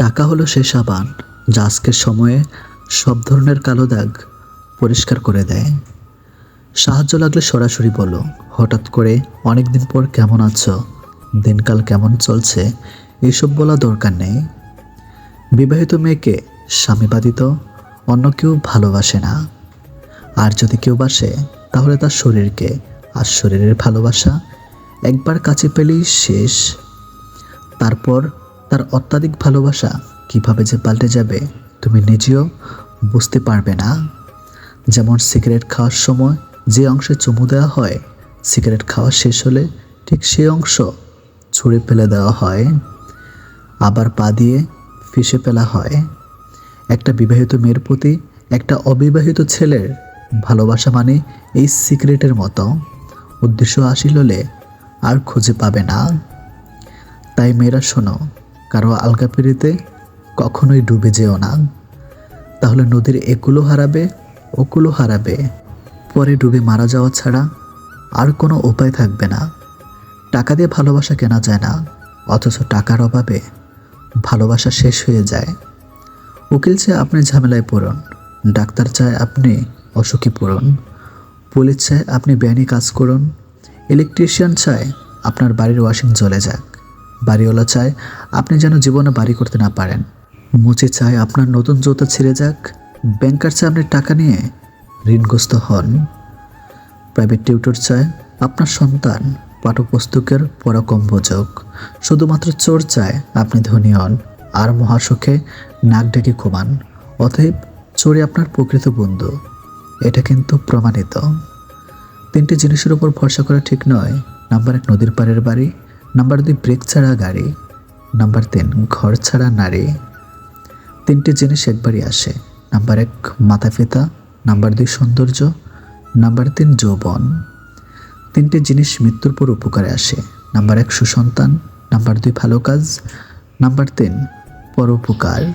টাকা হলো সে সাবান, যা আজকের সময়ে সব ধরনের কালো দাগ পরিষ্কার করে দেয়। সাহায্য লাগলে সরাসরি বলো, হঠাৎ করে অনেক দিন পর কেমন আছো? দিনকাল কেমন চলছে? এসব বলা দরকার নেই। বিবাহিত মেয়েকে স্বামী অন্য কেউ ভালোবাসে না। আর যদি কেউ বাসে, তাহলে তার শরীরকে আর শরীরের ভালোবাসা একবার কাছে পেলেই শেষ। তারপর তার অত্যাধিক ভালোবাসা কীভাবে যে পাল্টে যাবে, তুমি নিজেও বুঝতে পারবে না। যেমন সিগারেট খাওয়ার সময় যে অংশে চুমু দেওয়া হয়, সিগারেট খাওয়া শেষ হলে ঠিক সেই অংশ ছুঁড়ে ফেলে দেওয়া হয়। আবার পা দিয়ে ফিসে ফেলা হয়। একটা বিবাহিত মেয়ের প্রতি একটা অবিবাহিত ছেলের ভালোবাসা মানে এই সিগারেটের মতো। উদ্দেশ্য আসিল আর খুঁজে পাবে না। তাই মেয়েরা শোনো কারও আলগা পিড়িতে কখনোই ডুবে যেও না। তাহলে নদীর একুলো হারাবে, ওকুলো হারাবে। পরে ডুবে মারা যাওয়া ছাড়া আর কোনো উপায় থাকবে না। টাকা দিয়ে ভালোবাসা কেনা যায় না, অথচ টাকার অভাবে ভালোবাসা শেষ হয়ে যায়। উকিল চায় আপনি ঝামেলায় পড়ুন, ডাক্তার চায় আপনি অসুখী পড়ুন, পুলিশ চায় আপনি বেআইনি কাজ করুন, ইলেকট্রিশিয়ান চায় আপনার বাড়ির ওয়াশিং জ্বলে যাক। বাড়িওয়ালা চায়, আপনি যেন জীবনে বাড়ি করতে না পারেন। মুচি চায়, আপনার নতুন জুতা ছিঁড়ে যাক। ব্যাংকার চায় আপনি টাকা নিয়ে ঋণগ্রস্ত হন। প্রাইভেট টিউটর চায়, আপনার সন্তান পাঠ্যপুস্তকের বোঝক। শুধুমাত্র চোর চায়, আপনি ধনী হন। আর মহাসুখে নাক ডেকে ঘুমান। অতএব চোরে আপনার প্রকৃত বন্ধু। এটা কিন্তু প্রমাণিত। তিনটি জিনিসের উপর ভরসা করা ঠিক নয়। নাম্বার এক, নদীর পাড়ের বাড়ি। নাম্বার দুই, ব্রেক ছাড়া গাড়ি। নাম্বার তিন, ঘর ছাড়া নারী। তিনটি জিনিস একবারই আসে। নাম্বার এক মাথা ফেতা নাম্বার দুই, সৌন্দর্য। নাম্বার তিন, যৌবন। তিনটি জিনিস মৃত্যুর পর উপকারে আসে। নাম্বার এক, সুসন্তান। নাম্বার দুই, ভালো কাজ। নাম্বার তিন, পরোপকার।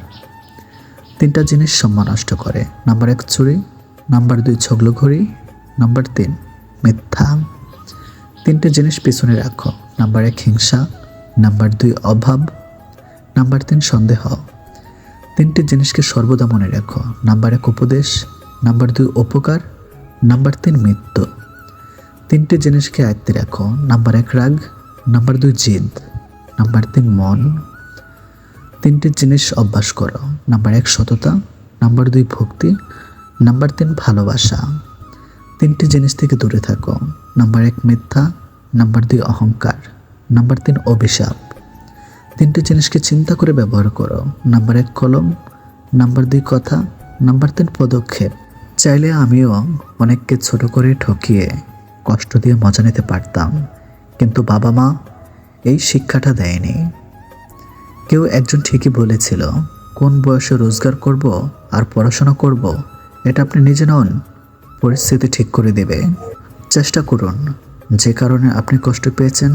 তিনটা জিনিস সম্মান নষ্ট করে। নাম্বার এক, চুরি। নাম্বার দুই ছগলো ঘড়ি নাম্বার তিন, মিথ্যা। তিনটে জিনিস পিছনে রাখো। নাম্বার এক, হিংসা। নাম্বার দুই, অভাব। নাম্বার তিন, সন্দেহ। তিনটি জিনিসকে সর্বদা মনে রাখো। নাম্বার এক, উপদেশ। নাম্বার দুই, উপকার। নাম্বার তিন, মৃত্যু। তিনটি জিনিসকে আয়ত্তে রাখো। নাম্বার এক, রাগ। নাম্বার দুই, জিদ। নাম্বার তিন, মন। তিনটি জিনিস অভ্যাস করো। নাম্বার এক, সততা। নাম্বার দুই, ভক্তি। নাম্বার তিন, ভালোবাসা। তিনটি জিনিস থেকে দূরে থাকো। নাম্বার এক মিথ্যা নাম্বার দুই অহংকার নাম্বার তিন অভিশাপ। তিনটি জিনিসকে চিন্তা করে ব্যবহার করো। নাম্বার এক কলম নাম্বার দুই কথা নাম্বার তিন পদক্ষেপ। চাইলে আমিও অনেককে ছোট করে ঠকিয়ে কষ্ট দিয়ে মজা নিতে পারতাম, কিন্তু বাবা মা এই শিক্ষাটা দেয়নি। কেউ একজন ঠিকই বলেছিল, কোন বয়সে রোজগার করব আর পড়াশোনা করব, এটা আপনি নিজে নন, পরিস্থিতি ঠিক করে দেবে। চেষ্টা করুন। যে কারণে আপনি কষ্ট পেয়েছেন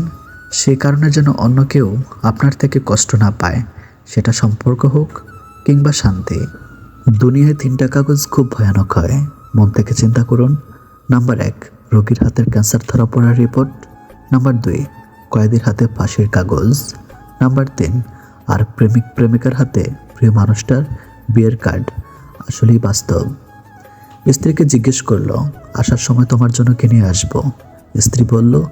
সেই কারণে যেন অন্য কেউ আপনার থেকে কষ্ট না পায়। সেটা সম্পর্ক হোক কিংবা শান্তি। দুনিয়ায় তিনটা কাগজ খুব ভয়ানক হয়। মন থেকে চিন্তা করুন। নাম্বার এক, রোগীর হাতের ক্যান্সার ধরা পড়ার রিপোর্ট। নাম্বার দুই, কয়েদির হাতে ফাঁসির কাগজ। নাম্বার তিন, আর প্রেমিক প্রেমিকার হাতে প্রিয় মানুষটার বিয়ের কার্ড। আসলেই বাস্তব। স্ত্রীকে জিজ্ঞেস করল, আসার সময় তোমার জন্য কিনে আসব? স্ত্রী বলল,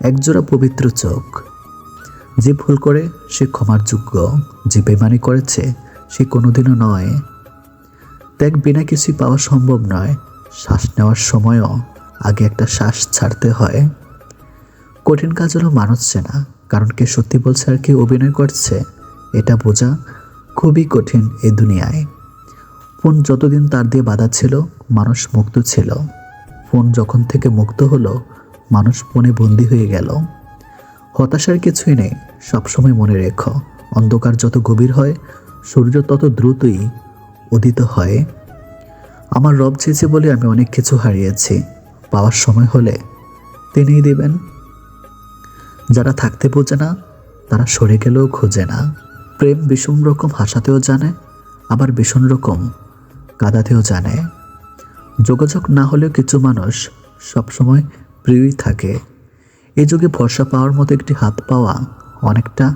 একজোড়া পবিত্র চোখ। যে ভুল করে সে ক্ষমার যোগ্য, যে বেমানি করেছে সে কোনোদিনও নয়। ত্যাগ বিনা কিছুই পাওয়া সম্ভব নয়। শ্বাস নেওয়ার সময়ও আগে একটা শ্বাস ছাড়তে হয়। কঠিন কাজ হলো মানুষ চেনা কারণ কে সত্যি বলছে আর কে অভিনয় করছে, এটা বোঝা খুবই কঠিন এই দুনিয়ায়। ফোন যতদিন তার দিয়ে বাধা ছিল, মানুষ মুক্ত ছিল। ফোন যখন থেকে মুক্ত হলো, মানুষ ফোনে বন্দি হয়ে গেল। হতাশার কিছুই নেই, সবসময় মনে রেখো, অন্ধকার যত গভীর হয়, সূর্য তত দ্রুতই উদিত হয়। আমার রব চেয়েছে বলে আমি অনেক কিছু হারিয়েছি। পাওয়ার সময় হলে তিনিই দেবেন। যারা থাকতে বোঝে না, তারা সরে গেলেও খোঁজে না। প্রেম ভীষণ রকম হাসাতেও জানে, আবার ভীষণ রকম কাঁদাতেও জানে। যোগাযোগ না হলেও কিছু মানুষ সবসময় প্রিয়ই থাকে। এই যুগে ভরসা পাওয়ার মতো একটি হাত পাওয়া অনেকটা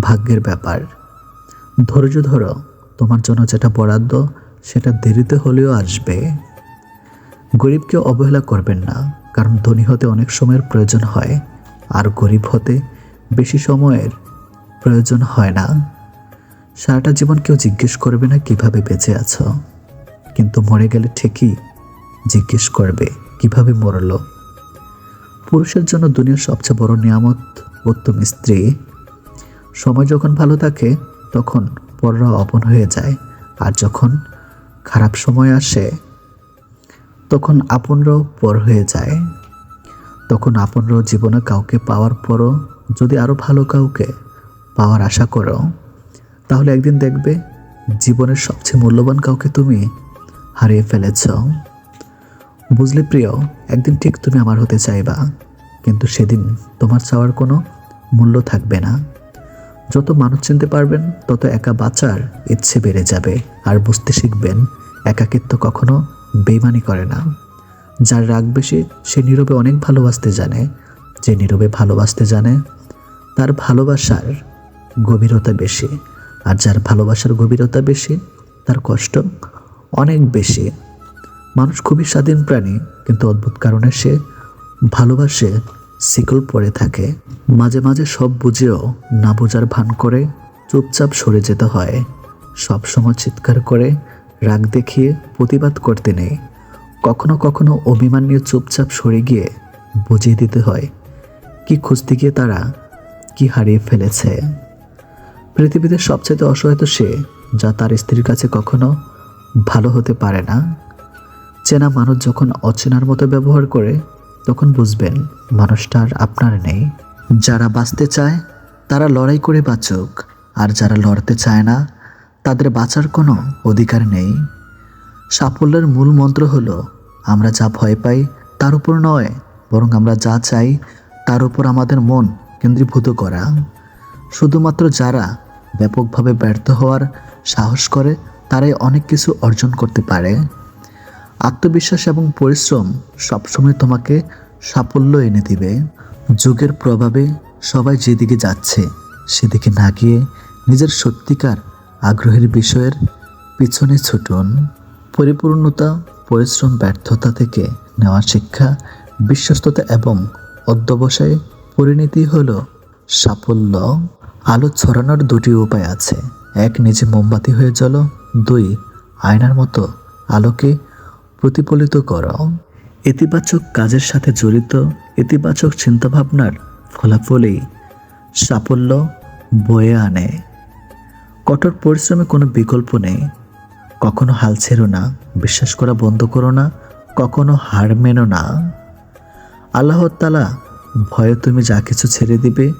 ভাগ্যের ব্যাপার। ধৈর্য ধরো, তোমার জন্য যেটা বরাদ্দ, সেটা দেরিতে হলেও আসবে। গরিবকে অবহেলা করবেন না, কারণ ধনী হতে অনেক সময়ের প্রয়োজন হয়, আর গরিব হতে বেশি সময়ের প্রয়োজন হয় না। সারাটা জীবন কেউ জিজ্ঞেস করবে না, কীভাবে বেঁচে আছো? কিন্তু মরে গেলে ঠিকই জিজ্ঞেস করবে, কীভাবে মরলো? পুরুষের জন্য দুনিয়ার সবচেয়ে বড় নিয়ামত উত্তম স্ত্রী। সময় যখন ভালো থাকে, তখন পররা অপন হয়ে যায়। আর যখন খারাপ সময় আসে, তখন আপনরাও পর হয়ে যায়। তখন আপনরাও জীবনে কাউকে পাওয়ার পরও যদি আরও ভালো কাউকে পাওয়ার আশা করো, তাহলে একদিন দেখবে জীবনের সবচেয়ে মূল্যবান কাউকে তুমি হারিয়ে ফেলেছ। বুঝলে প্রিয়, একদিন ঠিক তুমি আমার হতে চাইবা, কিন্তু সেদিন তোমার চাওয়ার কোনো মূল্য থাকবে না। যত মানুষ চিনতে পারবেন, তত একা বাঁচার ইচ্ছে বেড়ে যাবে, আর বুঝতে শিখবেন, একাকিত্ব কখনো বেইমানি করে না। যার রাগ বেশি, সে নীরবে অনেক ভালোবাসতে জানে। যে নীরবে ভালোবাসতে জানে, তার ভালোবাসার গভীরতা বেশি। আর যার ভালোবাসার গভীরতা বেশি, তার কষ্ট অনেক বেশি। মানুষ খুবই স্বাধীন প্রাণী, কিন্তু অদ্ভুত কারণে সে ভালোবাসে শিকল পড়ে থাকে। মাঝে মাঝে সব বুঝেও না বোঝার ভান করে চুপচাপ সরে যেতে হয়। সব সময় চিৎকার করে, রাগ দেখিয়ে প্রতিবাদ করতে নেই। কখনো কখনো অভিমান নিয়ে চুপচাপ সরে গিয়ে বুঝিয়ে দিতে হয়, কি খুঁজতে গিয়ে তারা কি হারিয়ে ফেলেছে। পৃথিবীতে সবচাইতে অসহায় তো সে, যা তার স্ত্রীর কাছে কখনো ভালো হতে পারে না। চেনা মানুষ যখন অচেনার মতো ব্যবহার করে, তখন বুঝবেন মানুষটা আর আপনার নেই। যারা বাঁচতে চায়, তারা লড়াই করে বাঁচুক। আর যারা লড়তে চায় না, তাদের বাঁচার কোনো অধিকার নেই। সাফল্যের মূল মন্ত্র হলো, আমরা যা ভয় পাই, তার উপর নয়, বরং আমরা যা চাই, তার উপর আমাদের মন কেন্দ্রীভূত করা। শুধুমাত্র যারা ব্যাপকভাবে ব্যর্থ হওয়ার সাহস করে তারাই অনেক কিছু অর্জন করতে পারে। আত্মবিশ্বাস এবং পরিশ্রম সবসময় তোমাকে সাফল্য এনে দিবে। যুগের প্রভাবে সবাই যেদিকে যাচ্ছে, সেদিকে না গিয়ে নিজের সত্যিকার আগ্রহের বিষয়ের পিছনে ছুটুন। পরিপূর্ণতা, পরিশ্রম, ব্যর্থতা থেকে নেওয়া শিক্ষা, বিশ্বস্ততা এবং অধ্যবসায় পরিণতি হল সাফল্য। আলো ছড়ানোর দুটি উপায় আছে। এক, নিজে মোমবাতি হয়ে জ্বলো। দুই, আয়নার মতো আলোকে প্রতিফলিত করো। ইতিবাচক কাজের সাথে জড়িত ইতিবাচক চিন্তাভাবনার ফলাফলেই সাফল্য বয়ে আনে। কঠোর পরিশ্রমে কোনো বিকল্প নেই। কখনো হাল ছেড়ো না, বিশ্বাস করা বন্ধ করো না, কখনো হার মেনো না। আল্লাহ তালা ভয়ে তুমি যা কিছু ছেড়ে দিবে,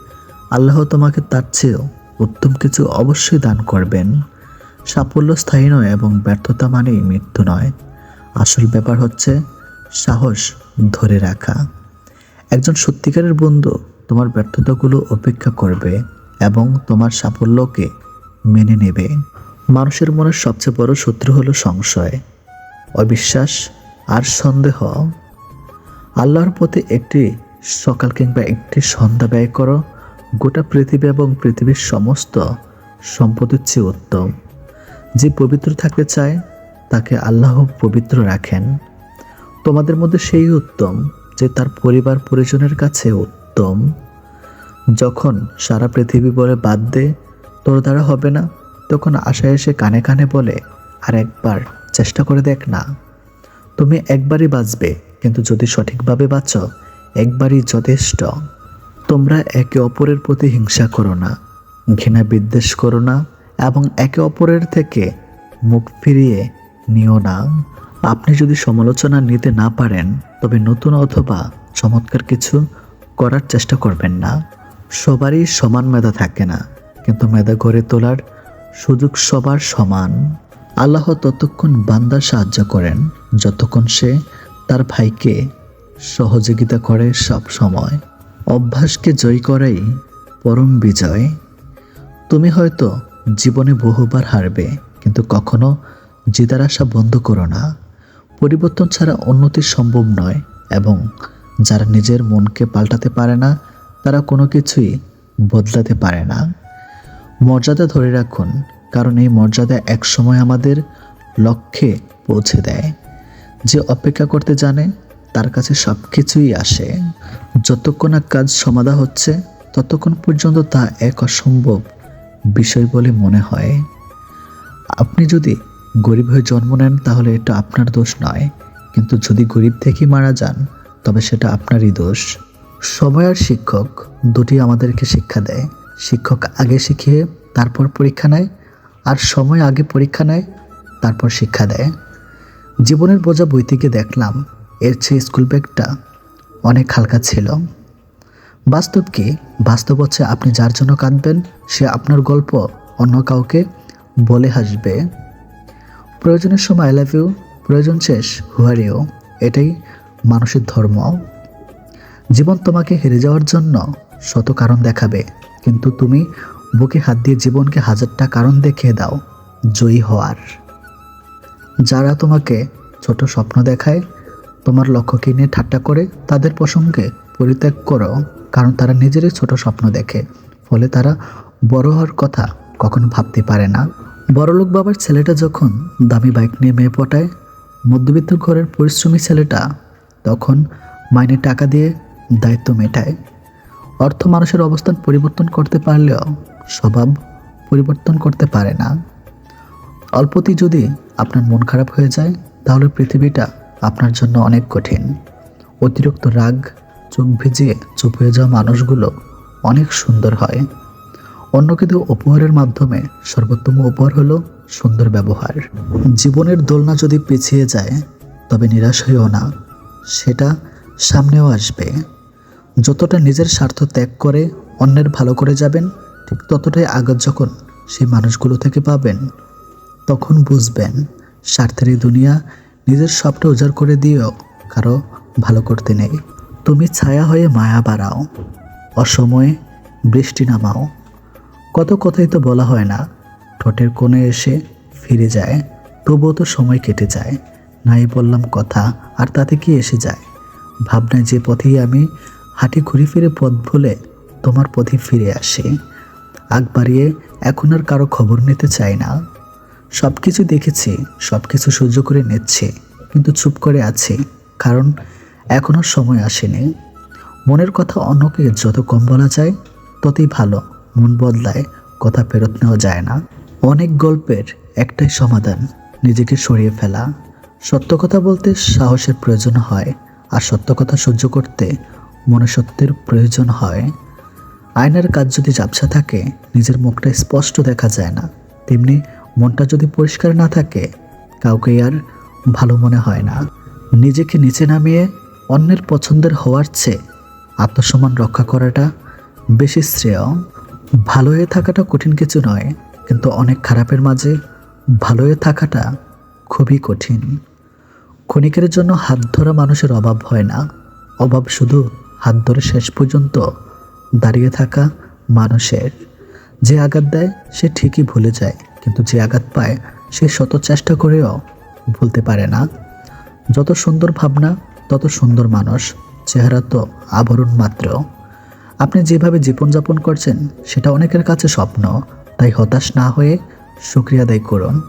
আল্লাহ তোমাকে তার চেয়েও উত্তম কিছু অবশ্যই দান করবেন। সাফল্য স্থায়ী নয় এবং ব্যর্থতা মানেই মৃত্যু নয়। আসল ব্যাপার হচ্ছে সাহস ধরে রাখা। একজন সত্যিকারের বন্ধু তোমার ব্যর্থতাগুলো অপেক্ষা করবে এবং তোমার সাফল্যকে মেনে নেবে। মানুষের মনের সবচেয়ে বড় শত্রু হলো সংশয়, অবিশ্বাস আর সন্দেহ। আল্লাহর পথে একটি সকাল কিংবা একটি সন্ধ্যা ব্যয় করো। গোটা পৃথিবী এবং পৃথিবীর সমস্ত সম্পদের চেয়ে উত্তম। যে পবিত্র থাকতে চায়, তাকে আল্লাহ পবিত্র রাখেন। তোমাদের মধ্যে সেই উত্তম যে তার পরিবার পরিজনের কাছে উত্তম। যখন সারা পৃথিবী বলে বাদ দে তোর দ্বারা হবে না। তখন আশা এসে কানে কানে বলে, আর একবার চেষ্টা করে দেখ না। তুমি একবারই বাঁচবে, কিন্তু যদি সঠিকভাবে বাঁচো, একবারই যথেষ্ট। তোমরা একে অপরের প্রতি হিংসা করো না, ঘৃণা বিদ্বেষ করো না এবং একে অপরের থেকে মুখ ফিরিয়ে নিও না। আপনি যদি সমালোচনা নিতে না পারেন, তবে নতুন অথবা চমৎকার কিছু করার চেষ্টা করবেন না। সবারই সমান মেধা থাকে না, কিন্তু মেধা গড়ে তোলার সুযোগ সবার সমান। আল্লাহ ততক্ষণ বান্দার সাহায্য করেন, যতক্ষণ সে তার ভাইকে সহযোগিতা করে সব সময়। অভ্যাসকে জয় করাই পরম বিজয়। তুমি হয়তো জীবনে বহুবার হারবে, কিন্তু কখনো জেতার আশা বন্ধ করো না। পরিবর্তন ছাড়া উন্নতি সম্ভব নয় এবং যারা নিজের মনকে পাল্টাতে পারে না, তারা কোনো কিছুই বদলাতে পারে না। মর্যাদা ধরে রাখুন, কারণ এই মর্যাদা একসময় আমাদের লক্ষ্যে পৌঁছে দেয়। যে অপেক্ষা করতে জানে, তার কাছে সব কিছুই আসে। যতক্ষণ না কাজ সমাধা হচ্ছে, ততক্ষণ পর্যন্ত তা এক অসম্ভব বিষয় বলে মনে হয়, আপনি যদি গরিব হয়ে জন্ম নেন তাহলে এটা আপনার দোষ নয়। কিন্তু যদি গরিব থেকে মারা যান, তবে সেটা আপনারই দোষ। সবাই আর শিক্ষক দুটি আমাদেরকে শিক্ষা দেয়। শিক্ষক আগে শিখিয়ে, তারপর পরীক্ষা নেয়, আর সময় আগে পরীক্ষা নেয়, তারপর শিক্ষা দেয়। জীবনের বোঝা বই থেকে দেখলাম, এর চেয়ে স্কুল ব্যাগটা অনেক হালকা ছিল। বাস্তব কি বাস্তব হচ্ছে আপনি যার জন্য কাঁদবেন, সে আপনার গল্প অন্য কাউকে বলে হাসবে। প্রয়োজনের সময় আই লাভ ইউ প্রয়োজন শেষ হুয়ার ইউ এটাই মানুষের ধর্ম। জীবন তোমাকে হেরে যাওয়ার জন্য শত কারণ দেখাবে, কিন্তু তুমি বুকে হাত দিয়ে জীবনকে হাজারটা কারণ দেখিয়ে দাও, জয়ী হওয়ার। যারা তোমাকে ছোট স্বপ্ন দেখায়, তোমার লক্ষ্যকে নিয়ে ঠাট্টা করে, তাদের প্রসঙ্গে পরিত্যাগ করো। কারণ তারা নিজেরই ছোট স্বপ্ন দেখে। ফলে তারা বড় হওয়ার কথা কখনো ভাবতে পারে না। বড়লোক বাবার ছেলেটা যখন দামি বাইক নিয়ে মেয়ে পটায়, মধ্যবিত্ত ঘরের পরিশ্রমী ছেলেটা তখন মাইনে টাকা দিয়ে দায়িত্ব মেটায়। অর্থ মানুষের অবস্থান পরিবর্তন করতে পারলেও স্বভাব পরিবর্তন করতে পারে না। অল্পতেই যদি আপনার মন খারাপ হয়ে যায়, তাহলে পৃথিবীটা আপনার জন্য অনেক কঠিন। অতিরিক্ত রাগ চোখ ভিজিয়ে চুপ হয়ে যাওয়া মানুষগুলো অনেক সুন্দর হয়। অন্য কিন্তু উপহারের মাধ্যমে সর্বোত্তম উপহার হলো সুন্দর ব্যবহার। জীবনের দোলনা যদি পিছিয়ে যায়, তবে নিরাশ হইও না, সেটা সামনেও আসবে। যতটা নিজের স্বার্থ ত্যাগ করে অন্যের ভালো করে যাবেন, ঠিক ততটাই আঘাত যখন সেই মানুষগুলো থেকে পাবেন, তখন বুঝবেন স্বার্থের এই দুনিয়া নিজের সবটা উজাড় করে দিয়েও কারও ভালো করতে নেই। তুমি ছায়া হয়ে মায়া বাড়াও, অসময়ে বৃষ্টি নামাও। কত কথাই তো বলা হয় না, ঠোঁটের কোণে এসে ফিরে যায়, তবুও তো সময় কেটে যায়। নাই বললাম কথা, আর তাতে কি এসে যায়? ভাবনায় যে পথেই আমি হাঁটি ঘুরে ফিরে পথ ভুলে তোমার পথে ফিরে আসি। আগ বাড়িয়ে এখন আর কারও খবর নিতে চাই না। সব কিছু দেখেছি সব কিছু সহ্য করে নিচ্ছি, কিন্তু চুপ করে আছি, কারণ এখনও সময় আসেনি। মনের কথা অন্যকে যত কম বলা যায়, ততই ভালো। মন বদলায়, কথা ফেরত নেওয়া যায় না। অনেক গল্পের একটাই সমাধান, নিজেকে সরিয়ে ফেলা। সত্য কথা বলতে সাহসের প্রয়োজন হয়, আর সত্য কথা সহ্য করতে মনুষ্যত্বের প্রয়োজন হয়। আয়নার কাজ যদি ঝাপসা থাকে, নিজের মুখটা স্পষ্ট দেখা যায় না। তেমনি মনটা যদি পরিষ্কার না থাকে, কাউকে আর ভালো মনে হয় না। নিজেকে নিচে নামিয়ে অন্যের পছন্দের হওয়ার চেয়ে আত্মসম্মান রক্ষা করাটা বেশি শ্রেয়। ভালো হয়ে থাকাটা কঠিন কিছু নয়, কিন্তু অনেক খারাপের মাঝে ভালো হয়ে থাকাটা খুবই কঠিন। ক্ষণিকের জন্য হাত ধরা মানুষের অভাব হয় না। অভাব শুধু হাত ধরে শেষ পর্যন্ত দাঁড়িয়ে থাকা মানুষের। যে আঘাত দেয়, সে ঠিকই ভুলে যায়, কিন্তু যে আঘাত পায়, সে শত চেষ্টা করেও ভুলতে পারে না। যত সুন্দর ভাবনা তত সুন্দর মানুষ, চেহারা তো আবরণ মাত্র। আপনি যেভাবে জীবনযাপন করছেন, সেটা অনেকের কাছে স্বপ্ন, তাই হতাশ না হয়ে শুক্রিয়া আদায় করুন।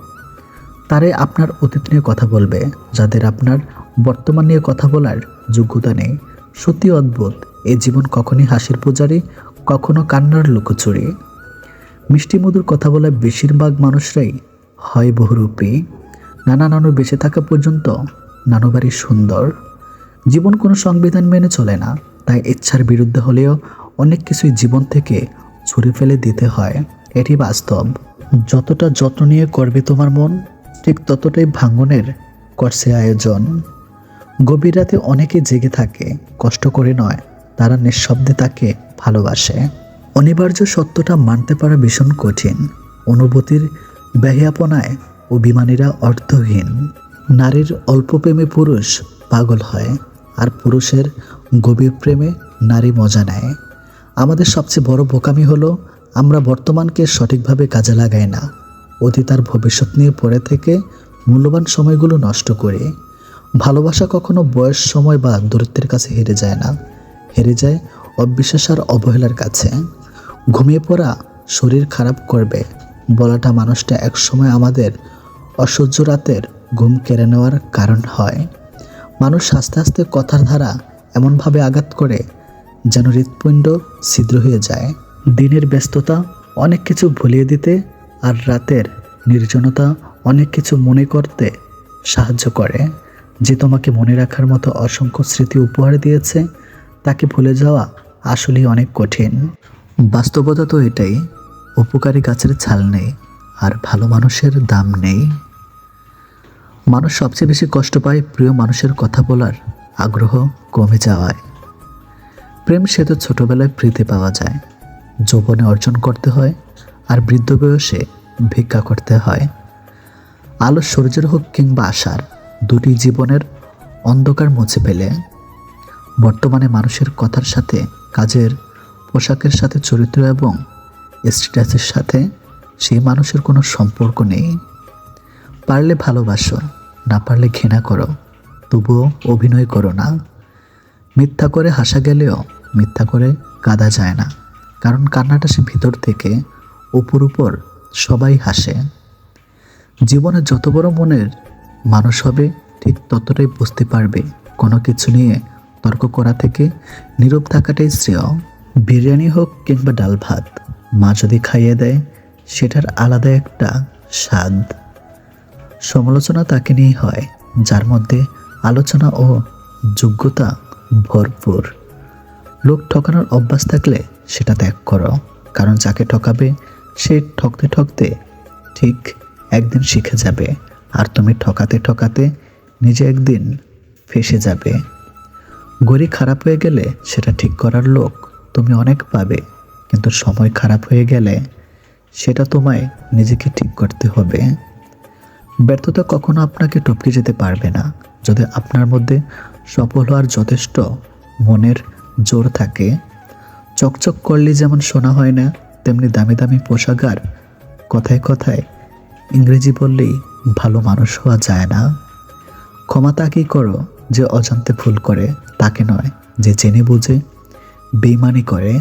তারে আপনার অতীত নিয়ে কথা বলবে, যাদের আপনার বর্তমান নিয়ে কথা বলার যোগ্যতা নেই। সত্যি অদ্ভুত, এ জীবন কখনই হাসির পূজারি, কখনো কান্নার লুকোচুরি। মিষ্টি মধুর কথা বলা বেশিরভাগ মানুষরাই হয় বহুরূপী। নানা নানু বেঁচে থাকা পর্যন্ত নানু বাড়ি সুন্দর। জীবন কোনো সংবিধান মেনে চলে না, তাই ইচ্ছার বিরুদ্ধে হলেও অনেক কিছুই জীবন থেকে ছুঁড়ে ফেলে দিতে হয়। এটি বাস্তব। যতটা যত্ন নিয়ে করবে তোমার মন, ঠিক ততটাই ভাঙনের করছে আয়োজন। গভীর রাতে অনেকে জেগে থাকে, কষ্ট করে নয়, তারা নিঃশব্দে তাকে ভালোবাসে। অনিবার্য সত্যটা মানতে পারা ভীষণ কঠিন। অনুভূতির ব্যাহিয়াপনায় অভিমানীরা অর্থহীন। নারীর অল্প প্রেমে পুরুষ পাগল হয়। আর পুরুষের গভীর প্রেমে নারী মজা নেয়। আমাদের সবচেয়ে বড় বোকামি হলো, আমরা বর্তমানকে সঠিকভাবে কাজে লাগাই না। অতীত আর ভবিষ্যৎ নিয়ে পড়ে থেকে মূল্যবান সময়গুলো নষ্ট করি। ভালোবাসা কখনো বয়স, সময় বা দূরত্বের কাছে হেরে যায় না। হেরে যায় অবিশ্বাস আর অবহেলার কাছে। ঘুমিয়ে পড়া শরীর খারাপ করবে, বলাটা মানুষটা একসময় আমাদের অসহ্য রাতের ঘুম কেড়ে নেওয়ার কারণ হয়। মানুষ আস্তে আস্তে কথার ধারা এমনভাবে আঘাত করে যেন হৃৎপিণ্ড ছিদ্র হয়ে যায়। দিনের ব্যস্ততা অনেক কিছু ভুলিয়ে দিতে আর রাতের নির্জনতা অনেক কিছু মনে করতে সাহায্য করে। যে তোমাকে মনে রাখার মতো অসংখ্য স্মৃতি উপহার দিয়েছে, তাকে ভুলে যাওয়া আসলেই অনেক কঠিন। বাস্তবতা তো এটাই, উপকারী গাছের ছাল নেই আর ভালো মানুষের দাম নেই। মানুষ সবচেয়ে বেশি কষ্ট পায় প্রিয় মানুষের কথা বলার। আগ্রহ কমে যাওয়ায়। প্রেম সে তো ছোটবেলায় ফ্রিতে পাওয়া যায়। যৌবনে অর্জন করতে হয় আর বৃদ্ধ বয়সে ভিক্ষা করতে হয়। আলো সূর্যের হোক কিংবা আশার দুটি জীবনের অন্ধকার মুছে ফেলে। বর্তমানে মানুষের কথার সাথে, কাজের পোশাকের সাথে চরিত্র এবং স্ট্যাটাসের সাথে সেই মানুষের কোনো সম্পর্ক নেই। পারলে ভালোবাসো, না পারলে ঘৃণা করো, তবুও অভিনয় করো না। মিথ্যা করে হাসা গেলেও মিথ্যা করে কাঁদা যায় না, কারণ কান্নাটা সে ভিতর থেকে উপর উপর সবাই হাসে। জীবনে যত বড় মনের মানুষ হবে, ঠিক ততটাই বুঝতে পারবে, কোনো কিছু নিয়ে তর্ক করা থেকে নীরব থাকাটাই শ্রেয়। বিরিয়ানি হোক কিংবা ডাল ভাত, মা যদি খাইয়ে দেয়, সেটার আলাদা একটা স্বাদ। সমালোচনা তাকে নিয়েই হয়, যার মধ্যে আলোচনা ও যোগ্যতা ভরপুর। লোক ঠকানোর অভ্যাস থাকলে সেটা ত্যাগ করো, কারণ যাকে ঠকাবে, সে ঠকতে ঠকতে ঠিক একদিন শিখে যাবে, আর তুমি ঠকাতে ঠকাতে নিজে একদিন ফেসে যাবে। গড়ি খারাপ হয়ে গেলে সেটা ঠিক করার লোক তুমি অনেক পাবে, কিন্তু সময় খারাপ হয়ে গেলে সেটা তোমায় নিজেকে ঠিক করতে হবে। ব্যর্থতা কখনো আপনাকে টপকে যেতে পারবে না। যদি আপনার মধ্যে সফল হওয়ার যথেষ্ট মনের জোর থাকে, চকচক করলে যেমন শোনা হয় না, তেমনি দামি দামি পোশাক আর কথায় কথায় ইংরেজি বললেই ভালো মানুষ হওয়া যায় না। ক্ষমা তাকেই করো যে অজান্তে ভুল করে, তাকে নয় যে জেনে বুঝে, বেইমানি করে।